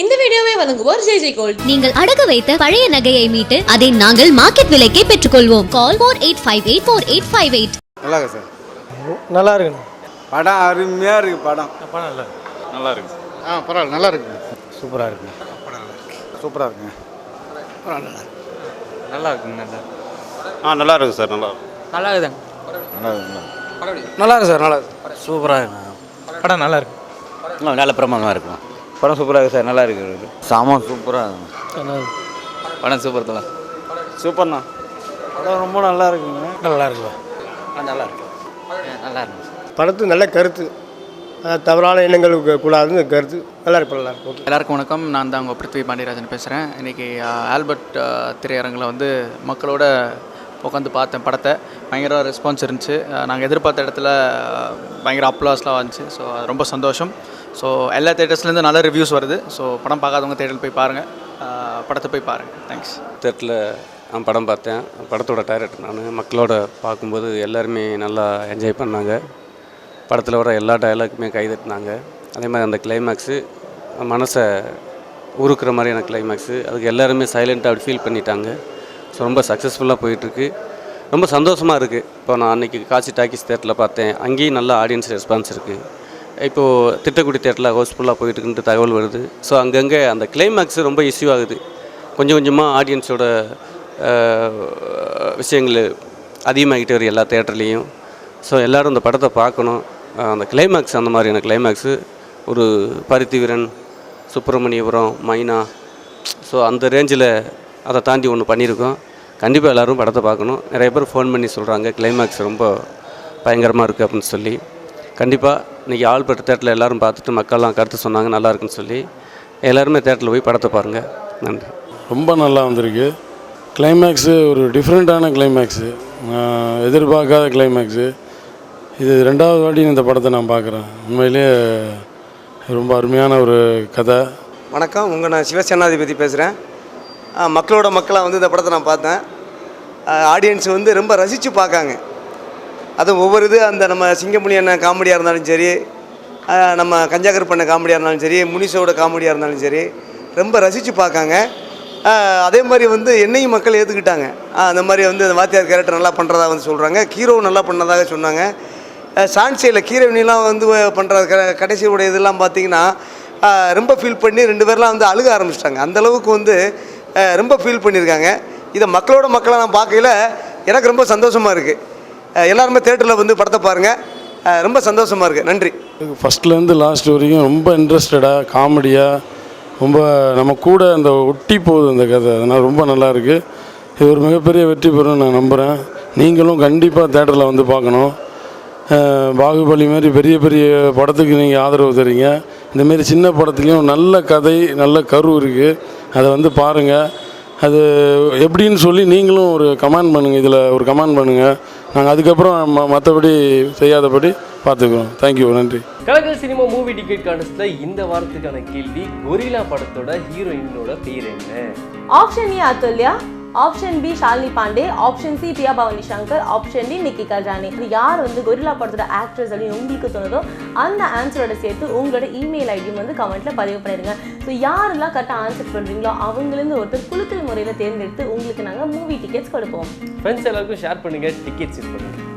இந்த வீடியோவை வழங்குவோர் ஜெய் ஜெய் கோல்ட். நீங்கள் அடகு வைத்த பழைய நகையை மீட்டு அதை நாங்கள் மார்க்கெட் விலைக்கே பெற்றுக்கொள்வோம். Call four eight five eight four eight five eight நல்லா இருக்கு சார்? நல்லா இருக்குண்ணா படம் அருமையாக இருக்குது படம். படம் நல்லா நல்லா இருக்கு ஆ பரவாயில்ல நல்லா இருக்கு சூப்பராக இருக்குங்க சூப்பராக இருக்குங்க நல்லா. இருக்குங்க நல்லா ஆ நல்லா இருக்கு சார் நல்லா நல்லா இருக்குதாங்க நல்லா இருக்கு நல்லா இருக்கு சார் நல்லா இருக்கு சூப்பராக இருக்குண்ணா படம் நல்லா இருக்கு நல்ல பிரமாதமாக இருக்கும்? படம் சூப்பராக இருக்குது சார் நல்லா இருக்குது சாமான் சூப்பராக இருக்கும் நல்லா இருக்கு. படம் சூப்பர் தான் சூப்பர்ண்ணா. படம் ரொம்ப நல்லா இருக்குங்க. நல்லா இருக்குல்ல நல்லா இருக்கு. நல்லா இருக்கும் படத்து நல்ல கருத்து. தவறான எண்ணங்களுக்கு கூடாதுன்னு கருத்து. நல்லா இருக்கு நல்லா இருக்கு. ஓகே எல்லாருக்கும் வணக்கம். நான் தான் உங்கள் பிருத்வி பாண்டியராஜன் பேசுகிறேன் இன்றைக்கி ஆல்பர்ட் திரையரங்கில் வந்து மக்களோட உட்காந்து பார்த்தேன் படத்தை. பயங்கர ரெஸ்பான்ஸ் இருந்துச்சு. நாங்கள் எதிர்பார்த்த இடத்துல பயங்கர அப்ளாஸ்லாம் வந்துச்சு. ஸோ அது ரொம்ப சந்தோஷம். ஸோ எல்லா தேட்டர்ஸ்லேருந்து நல்ல ரிவ்யூஸ் வருது. ஸோ படம் பார்க்காதவங்க தேட்டரில் போய் பாருங்கள் படத்தை போய் பாருங்கள் தேங்க்ஸ் தேட்டரில் நான் படம் பார்த்தேன். படத்தோட டைரக்டர் நான். மக்களோட பார்க்கும்போது எல்லாருமே நல்லா என்ஜாய் பண்ணாங்க. படத்தில் வர எல்லா டயலாக்குமே கைதட்டினாங்க. அதே மாதிரி அந்த கிளைமேக்ஸு மனசை உருக்குற மாதிரியான கிளைமேக்ஸு அதுக்கு எல்லாருமே சைலண்ட்டாக அப்படி ஃபீல் பண்ணிட்டாங்க. ஸோ ரொம்ப சக்ஸஸ்ஃபுல்லாக போயிட்டுருக்கு. ரொம்ப சந்தோஷமாக இருக்குது இப்போ நான் அன்றைக்கி காசி டாக்கிஸ் தேட்டரில் பார்த்தேன். அங்கேயும் நல்ல ஆடியன்ஸ் ரெஸ்பான்ஸ் இருக்குது இப்போது திட்டக்குடி தேட்டரில் ஹவுஸ்ஃபுல்லாக போயிட்டுருக்குன்ட்டு தகவல் வருது. ஸோ அங்கங்கே அந்த கிளைமேக்ஸ் ரொம்ப இஷ்யூ ஆகுது. கொஞ்சம் கொஞ்சமாக ஆடியன்ஸோட விஷயங்கள் அதிகமாகிட்டே வரும் எல்லா தேட்டர்லேயும். ஸோ எல்லோரும் இந்த படத்தை பார்க்கணும். அந்த கிளைமேக்ஸ் அந்த மாதிரியான கிளைமேக்ஸு ஒரு பருத்தி வீரன் சுப்பிரமணியபுரம் மைனா. ஸோ அந்த ரேஞ்சில் அதை தாண்டி ஒன்று பண்ணியிருக்கோம். கண்டிப்பாக எல்லோரும் படத்தை பார்க்கணும். நிறைய பேர் ஃபோன் பண்ணி சொல்கிறாங்க கிளைமேக்ஸ் ரொம்ப பயங்கரமாக இருக்குது அப்படின்னு சொல்லி. கண்டிப்பாக இன்றைக்கி ஆள்பட்ட தேட்டரில் எல்லோரும் பார்த்துட்டு மக்கள்லாம் கருத்து சொன்னாங்க நல்லா இருக்குன்னு சொல்லி எல்லாருமே தேட்டரில் போய் படத்தை பாருங்கள் நன்றி. ரொம்ப நல்லா வந்திருக்கு. கிளைமேக்ஸு ஒரு டிஃப்ரெண்ட்டான கிளைமேக்ஸு எதிர்பார்க்காத கிளைமேக்ஸு இது ரெண்டாவது வாட்டி இந்த படத்தை நான் பார்க்குறேன். உண்மையிலேயே ரொம்ப அருமையான ஒரு கதை. வணக்கம். உங்கள் நான் சிவசேனாதிபதி பேசுகிறேன் மக்களோட மக்களாக வந்து இந்த படத்தை நான் பார்த்தேன். ஆடியன்ஸ் வந்து ரொம்ப ரசித்து பார்க்காங்க. அதுவும் ஒவ்வொரு இது அந்த நம்ம சிங்கமுனி அண்ணன் காமெடியாக இருந்தாலும் சரி நம்ம கஞ்சாகர் பண்ண காமெடியாக இருந்தாலும் சரி முனிஷோட காமெடியாக இருந்தாலும் சரி ரொம்ப ரசித்து பார்க்காங்க. அதே மாதிரி வந்து என்னையும் மக்கள் ஏற்றுக்கிட்டாங்க அந்த மாதிரி வந்து அந்த வாத்தியார் கேரக்டர் நல்லா பண்ணுறதா வந்து சொல்கிறாங்க ஹீரோ நல்லா பண்ணதாக சொன்னாங்க. சான்சியில் கீரவனிலாம் வந்து பண்ணுற க கடைசியோட இதெல்லாம் பார்த்தீங்கன்னா ரொம்ப ஃபீல் பண்ணி ரெண்டு பேர்லாம் வந்து அழுக ஆரம்பிச்சிட்டாங்க. அந்தளவுக்கு வந்து ரொம்ப ஃபீல் பண்ணியிருக்காங்க. இதை மக்களோட மக்களாக நான் பார்க்கையில் எனக்கு ரொம்ப சந்தோஷமாக இருக்குது எல்லாருமே தேட்டரில் வந்து படத்தை பாருங்கள் ரொம்ப சந்தோஷமாக இருக்குது நன்றி. ஃபஸ்ட்லேருந்து லாஸ்ட் வரைக்கும் ரொம்ப இன்ட்ரெஸ்டடாக காமெடியாக ரொம்ப நம்ம கூட அந்த ஒட்டி போகுது அந்த கதை. அதனால் ரொம்ப நல்லாயிருக்கு இது ஒரு மிகப்பெரிய வெற்றி பெறும் நான் நம்புகிறேன் நீங்களும் கண்டிப்பாக தேட்டரில் வந்து பார்க்கணும். பாகுபலி மாதிரி பெரிய பெரிய படத்துக்கு நீங்கள் ஆதரவு தரீங்க. இந்தமாரி சின்ன படத்துலேயும் நல்ல கதை நல்ல கரு இருக்குது அதை வந்து பாருங்கள் அது எப்படின்னு சொல்லி நீங்களும் ஒரு கமெண்ட் பண்ணுங்கள் இதில் ஒரு கமெண்ட் பண்ணுங்கள் நாங்கள் அதுக்கப்புறம் மற்றபடி செய்யாதபடி பார்த்துக்குறோம். தேங்க்யூ நன்றி. கலக்கல் சினிமா மூவி டிக்கெட் கான்டெஸ்ட்ல இந்த வாரத்துக்கான கேள்வி கொரில்லா படத்தோட ஹீரோயினோட பேர் என்ன? Option A Athulya option B Shalini Pandey option C Pia Bhavani Shankar option D Nikki Jani இது யார் வந்து கொரிலா படத்தோட ஆக்ட்ரஸ் அப்படின்னு உங்களுக்கு தோணுதோ அந்த ஆன்சரோட சேர்த்து உங்களோட இமெயில் ஐடியும் வந்து கமெண்ட்ல பதிவு பண்ணிடுங்க. ஸோ யாரெல்லாம் கரெக்டாக ஆன்சர் பண்ணுறீங்களோ அவங்களிருந்து ஒருத்தர் குழுக்கள் முறையில் தேர்ந்தெடுத்து உங்களுக்கு நாங்கள் மூவி டிக்கெட்ஸ் கொடுப்போம். ஃப்ரெண்ட்ஸ் எல்லாருக்கும் ஷேர் பண்ணுங்க டிக்கெட்ஸ் பண்ணுங்க.